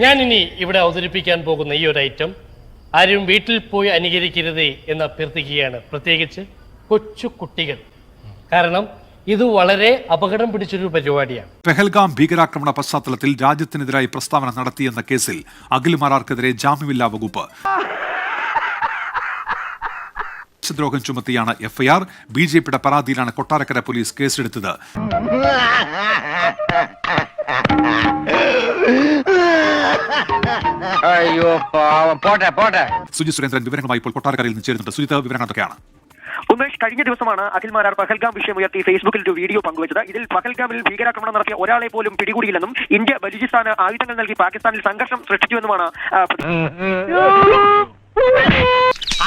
ഞാനിനി ഇവിടെ അവതരിപ്പിക്കാൻ പോകുന്ന ഈ ഒരു ഐറ്റം ആരും വീട്ടിൽ പോയി അനുകരിക്കരുത് എന്ന് അഭ്യർത്ഥിക്കുകയാണ്. പ്രത്യേകിച്ച് കൊച്ചു കുട്ടികൾ. കാരണം ഇത് വളരെ അപകടം പിടിച്ചൊരു പരിപാടിയാണ്. പെഹൽഗാം ഭീകരാക്രമണ പശ്ചാത്തലത്തിൽ രാജ്യത്തിനെതിരായി പ്രസ്താവന നടത്തിയെന്ന കേസിൽ അഖിൽമാരാർക്കെതിരെ ജാമ്യമില്ലാ വകുപ്പ്. ദ്രോഹം ചുമത്തിയാണ് എഫ്ഐആർ. ബി ജെ പിയുടെ പരാതിയിലാണ് കൊട്ടാരക്കര പോലീസ് കേസെടുത്തത്. അയ്യോ പാവം. പോട്ടെ പോട്ടെ. സുജി സുരേന്ദ്രൻ വിവരങ്ങളുമായി ഇപ്പോൾ കൊട്ടാരക്കരയിൽ നിന്ന് ചേരുന്നുണ്ട്. സുജിത വിവരങ്ങൾ എന്തൊക്കെയാണ്? ഉമേഷ് കഴിഞ്ഞ ദിവസമാണ് അഖിൽ മാരാർ പഹൽഗാം വിഷയം ഉയർത്തി ഫേസ്ബുക്കിൽ ഒരു വീഡിയോ പങ്കുവച്ചത്. ഇതിൽ പഹൽഗാമിൽ ഭീകരാക്രമണം നടത്തിയ ഒരാളെ പോലും പിടികൂടിയില്ലെന്നും ഇന്ത്യ ബലൂചിസ്ഥാന് ആയുധങ്ങൾ നൽകി പാകിസ്ഥാനിൽ സംഘർഷം സൃഷ്ടിച്ചുവെന്നുമാണ്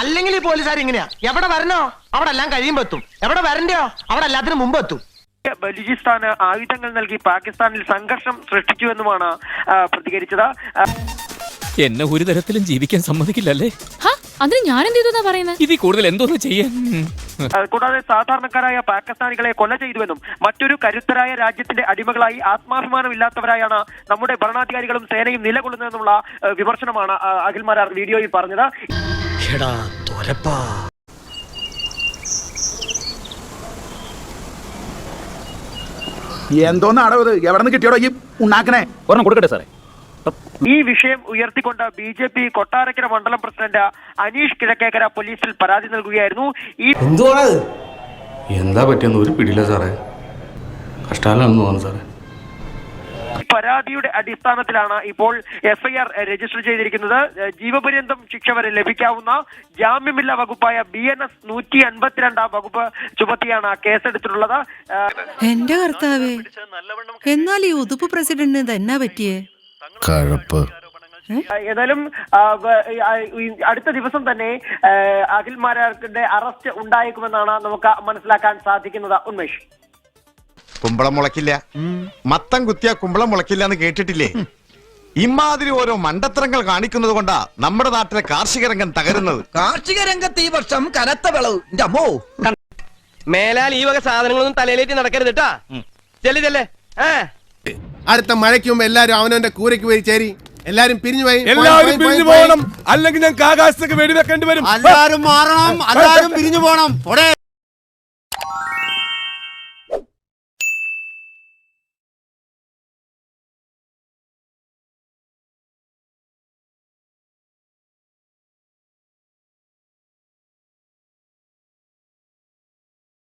അല്ലെങ്കിൽ ഈ പോലീസുകാർ ഇങ്ങനെയാ. എവിടെ വരണോ അവിടെ എല്ലാം കഴിയുമ്പോ എത്തും. എവിടെ വരണ്ടയോ അവിടെ എല്ലാത്തിനും മുമ്പ് എത്തും. ബലൂചിസ്ഥാന് ആയുധങ്ങൾ നൽകി പാകിസ്ഥാനിൽ സംഘർഷം സൃഷ്ടിച്ചുവെന്നുമാണ് പ്രതികരിച്ചത്. എന്നെ ഒരു തരത്തിലും ജീവിക്കാൻ സമ്മതിക്കില്ലല്ലേ? അതിന് ഞാൻ എന്ത് ചെയ്തു പറയുന്നത് ഇതിൽ കൂടുതൽ എന്തോന്ന് ചെയ്യാൻ? കൂടാതെ സാധാരണക്കാരായ പാകിസ്ഥാനികളെ കൊല ചെയ്തുവെന്നും മറ്റൊരു കരുത്തരായ രാജ്യത്തിന്റെ അടിമകളായി ആത്മാഭിമാനമില്ലാത്തവരായാണ് നമ്മുടെ ഭരണാധികാരികളും സേനയും നിലകൊള്ളുന്നതെന്നുള്ള വിമർശനമാണ് അഖിൽ മാരാർ വീഡിയോയിൽ പറഞ്ഞത്. എന്തോന്നാടോ ഇത്? എവിടെ നിന്ന് കിട്ടിയോടോ ഈ ഉണ്ടാക്കണേ ഒരെണ്ണം കൊടുക്കട്ടെ സാറേ. ഈ വിഷയം ഉയർത്തിക്കൊണ്ട് ബി ജെ പി കൊട്ടാരക്കര മണ്ഡലം പ്രസിഡന്റ് അനീഷ് കിഴക്കേക്കര പോലീസിൽ പരാതി നൽകുകയായിരുന്നു. ഈ എന്താ പറ്റിയെന്ന് ഒരു പിടിയില്ല സാറേ. കഷ്ടാലാണെന്ന് തോന്നുന്നു സാറേ. പരാതിയുടെ അടിസ്ഥാനത്തിലാണ് ഇപ്പോൾ എഫ്ഐആർ രജിസ്റ്റർ ചെയ്തിരിക്കുന്നത്. ജീവപര്യന്തം ശിക്ഷ വരെ ലഭിക്കാവുന്ന ജാമ്യമില്ലാ വകുപ്പായ ബി എൻ എസ് നൂറ്റി അൻപത്തിരണ്ടാം വകുപ്പ് ചുമത്തിയാണ് കേസെടുത്തിട്ടുള്ളത്. എന്റെ കർത്താവേ എന്നാൽ ഈ ഉതുപ്പ് പ്രസിഡന്റിന് തന്നെ പറ്റിയേ? കഴപ്പ്. ഏതായാലും അടുത്ത ദിവസം തന്നെ അഖിൽമാരുടെ അറസ്റ്റ് ഉണ്ടായേക്കുമെന്നാണ് നമുക്ക് മനസ്സിലാക്കാൻ സാധിക്കുന്നത്. ഉന്മേഷ്. കുമ്പളം മുളക്കില്ല മത്തം കുത്തിയ കുമ്പളം മുളക്കില്ല എന്ന് കേട്ടിട്ടില്ലേ? ഇമാതിരി ഓരോ മണ്ടത്തരങ്ങൾ കാണിക്കുന്നത് കൊണ്ടാ നമ്മുടെ നാട്ടിലെ കാർഷിക രംഗം തകരുന്നത്. കാർഷിക രംഗത്ത് ഈ വർഷം കനത്ത വിളവ്. എന്റെ അമ്മോ. മേലാൽ ഈ വക സാധനങ്ങളൊന്നും തലയിലേറ്റി നടക്കരുത് കേട്ടാ ചെല്ലി ചെല്ലേ. അടുത്ത മഴയ്ക്ക് മുമ്പ് എല്ലാരും അവനവന്റെ കൂരയ്ക്ക് പോയി ചേരി. എല്ലാരും പിരിഞ്ഞു പോയി. എല്ലാവരും പിരിഞ്ഞു പോകണം. അല്ലെങ്കിൽ ഞങ്ങൾക്ക് ആകാശത്തേക്ക് വെടിവെക്കേണ്ടി വരും. എല്ലാരും മാറണം. എല്ലാരും പിരിഞ്ഞു പോണം